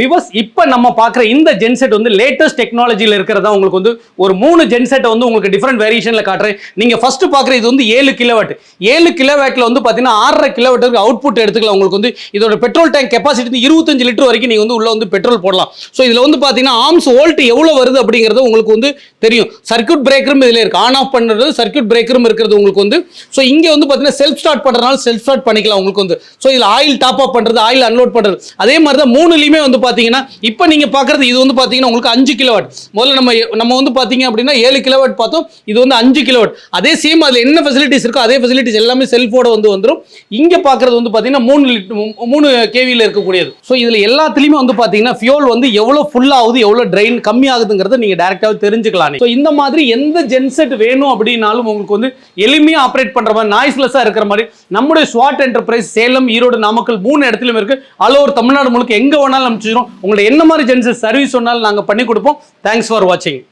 விவஸ் இப்போ நம்ம பார்க்குற இந்த ஜென்செட் வந்து லேட்டஸ்ட் டெக்னாலஜியில் இருக்கிறதா உங்களுக்கு வந்து ஒரு மூணு ஜென்செட்டை வந்து உங்களுக்கு டிஃப்ரெண்ட் வேரியேஷனில் காட்டுறேன். நீங்கள் ஃபஸ்ட்டு பார்க்குற இது வந்து ஏழு கிலோவாட் ஏழு கிலோவாட்டில் வந்து பார்த்தீங்கன்னா ஆறரை கிலோவாட்டுக்கு அவுட்புட் எடுத்துக்கலாம். உங்களுக்கு வந்து இதோட பெட்ரோல் டேங்க் கெப்பாசிட்டி வந்து இருபத்தஞ்சு லிட்டர் வரைக்கும் நீங்கள் வந்து உள்ளே வந்து பெட்ரோல் போடலாம். ஸோ இதில் வந்து பார்த்தீங்கன்னா ஆர்ம்ஸ் ஓல்ட் எவ்வளோ வருது அப்படிங்கிறது உங்களுக்கு வந்து தெரியும். சர்க்கியூட் பிரேக்கரும் இதில் இருக்குது ஆன் ஆஃப் பண்ணுறது சர்க்யூட் பிரேக்கரும் இருக்கிறது உங்களுக்கு வந்து. ஸோ இங்கே வந்து பார்த்தீங்கன்னா செல்ஃப் ஸ்டார்ட் பண்ணுறதுனால செல்ஃப் ஸ்டார்ட் பண்ணிக்கலாம் உங்களுக்கு வந்து. ஸோ இதில் ஆயில் டாப் அப் பண்ணுறது ஆயில் அன்லோட் பண்ணுறது அதே மாதிரி தான் மூணுலேயுமே வந்து பார்த்தீங்கன்னா இப்போ நீங்கள் பார்க்குறது இது வந்து பார்த்தீங்கன்னா உங்களுக்கு அஞ்சு கிலோவாட் முதல்ல நம்ம நம்ம வந்து பார்த்தீங்க அப்படின்னா ஏழு கிலோவாட் பார்த்தோம் இது வந்து அஞ்சு கிலோவாட் அதே சேம் அதில் என்ன ஃபெசிலிட்டிஸ் இருக்கோ அதே ஃபெசிலிட்டிஸ் எல்லாமே செல்ஃபோட வந்து வந்துடும் இங்கே பார்க்குறது வந்து பார்த்தீங்கன்னா மூணு லிட்~ மூணு கேவியில் இருக்கக்கூடியது. ஸோ இதில் எல்லாத்துலேயுமே வந்து பார்த்தீங்கன்னா ஃபியூல் வந்து எவ்வளோ ஃபுல் ஆகுது எவ்வளோ ட்ரெயின் கம்மி ஆகுதுங்கிறத நீங்கள் டேரெக்டாக தெரிஞ்சுக்கலாம் ஸோ இந்த மாதிரி எந்த ஜென்செட் வேணும் அப்படின்னாலும் உங்களுக்கு வந்து எளிமையாக ஆப்ரேட் பண்ணுற மாதிரி நாய்ஸ்லெஸ்ஸாக இருக்கிற மாதிரி நம்முடைய ஸ்வாட் என்டர்பிரைஸ் சேலம் ஈரோடு நாமக்கல் மூணு இடத்துலையும் இருக்கு. ஆல் ஓவர் தமிழ்நாடு முழுக்க எங்கே வேணாலும் தெரிஞ்சிடும் உங்களை என்ன மாதிரி ஜென்சஸ் சர்வீஸ் சொன்னாலும் நாங்கள் பண்ணி கொடுப்போம். தேங்க்ஸ் ஃபார் வாட்சிங்